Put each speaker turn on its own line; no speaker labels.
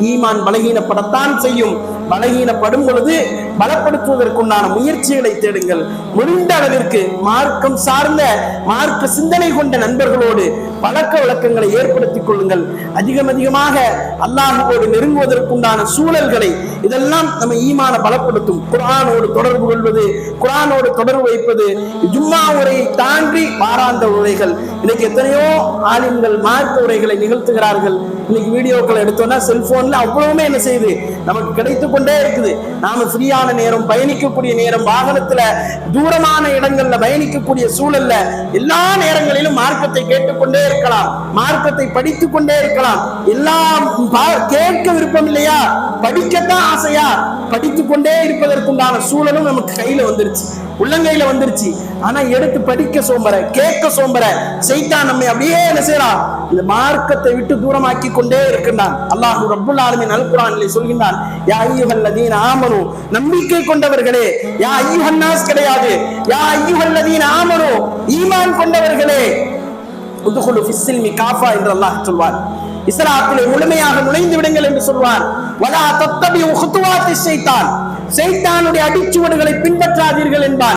ஈமான் பலகீனப்படத்தான் செய்யும். பலகீனப்படும் பொழுது பலப்படுத்துவதற்குண்டான முயற்சிகளை தேடுங்கள். முடிந்த அளவிற்கு மார்க்கம் சார்ந்த மார்க்க சிந்தனை கொண்ட நண்பர்களோடு பழக்க வழக்கங்களை ஏற்படுத்திக் கொள்ளுங்கள். அதிகம் அதிகமாக அல்லாஹுவோடு நெருங்குவதற்குண்டான சூழல்களை இதெல்லாம் நம்ம ஈமான பலப்படுத்தும். குரானோடு தொடர்பு கொள்வது குரானோடு தொடர்பு வைப்பது ஜும்மா உரையை தாண்டி வாராந்த உரைகள். இன்னைக்கு எத்தனையோ ஆலிம்கள் மார்க்க உரைகளை நிகழ்த்துகிறார்கள். இன்னைக்கு வீடியோக்களை எடுத்தோம்னா செல்போன்ல அவ்வளவுமே என்ன செய்யுது நமக்கு கிடைத்து கொண்டே இருக்குது. நாம ஃப்ரீயான நேரம் பயணிக்கக்கூடிய நேரம் வாகனத்துல தூரமான இடங்கள்ல பயணிக்கக்கூடிய சூழல்ல எல்லா நேரங்களிலும் மார்க்கத்தை கேட்டுக்கொண்டே இருக்கலாம். மார்க்கத்தை படித்து கொண்டே இருக்கலாம். எல்லாம் பா- கேட்க விருப்பம் இல்லையா? படிக்கத்தான் ஆசையா? படித்து கொண்டே இருப்பதற்குண்டான சூழலும் நமக்கு கையில வந்துருச்சு. உள்ளங்கையில வந்துருச்சு. ஆனா எடுத்து படிக்க சோம்பர கேட்க சோம்பர செய்தான் நம்மை அப்படியே என்ன செய்யறான் இந்த மார்க்கத்தை விட்டு தூரமாக்கி கொண்டே இருக்கின்றான். அல்லாஹ் ரப்புல் ஆலமின் அல் சொல்கின்றான் யா அய்யுஹல்லதீன ஆமனு. நம்பிக்கை கொண்டவர்களே யா அய்யுஹன்னாஸ் கிடையாது. யா அய்யுஹல்லதீன ஆமனு. ஈமான் கொண்டவர்களே உதுகுலு ஃபிஸ்ஸில்மி காஃபா என்று அல்லாஹ் சொல்வார். இஸ்லாத்திலே முழுமையாக நுழைந்து விடுங்கள் என்று சொல்வார். வலா தத்தபி உஹுத்துவாத்தி செய்தான் செய்தானுடைய அடிச்சுவடுகளை பின்பற்றாதீர்கள் என்பார்.